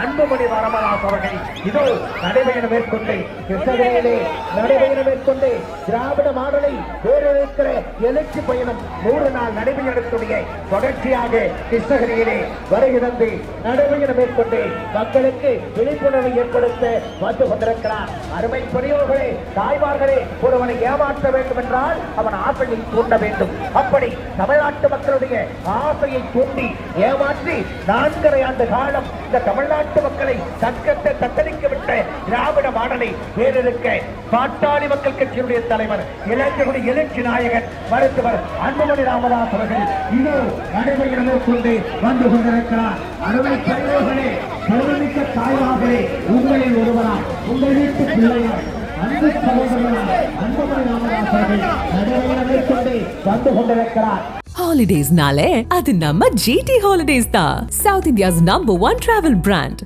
அன்புமணி வரமராஜ் அவர்கள் இதோ நடைபயணம் மேற்கொண்டு கிருஷ்ணகிரியிலே நடைபயணம் மேற்கொண்டு திராவிட மாடலை வேறிருக்கிற எழுச்சி பயணம் நூறு நாள் நடைபயணத்துடைய தொடர்ச்சியாக கிருஷ்ணகிரியிலே வருகிறது நடைபயணம் மேற்கொண்டு மக்களுக்கு விழிப்புணர்வை ஏற்படுத்த வந்து கொண்டிருக்கிறார். அருமை பெரியோர்களே தாய்மார்களே ஒருவனை ஏமாற்ற வேண்டும் என்றால் அவன் ஆசையை தூண்ட வேண்டும். அப்படி தமிழ்நாட்டு மக்களுடைய ஆசையை தூண்டி ஏமாற்றி நான்கரை ஆண்டு காலம் இந்த தமிழ்நாடு நாட்டு மக்களை தக்கத்தை தத்தளிக்க விட்ட திராவிட மாடலை வேறிருக்க பாட்டாளி மக்கள் கட்சியினுடைய தலைவர் இளைஞருடைய எழுச்சி நாயகன் மருத்துவர் அன்புமணி ராமதாஸ் அவர்கள் இது நடைபெறும் மேற்கொண்டு வந்து கொண்டிருக்கிறார். அறுவை தலைவர்களே பெருமிக்க தாய்மார்களே உங்களில் ஒருவரா உங்கள் வீட்டு பிள்ளையா அன்பு சகோதரனா அன்புமணி ராமதாஸ் அவர்கள் நடைபெறும் மேற்கொண்டு வந்து கொண்டிருக்கிறார். ಹಾಲಿಡೇಸ್ ನಾಳೆ ಅದು ನಮ್ಮ G T holidays the South India's number one travel brand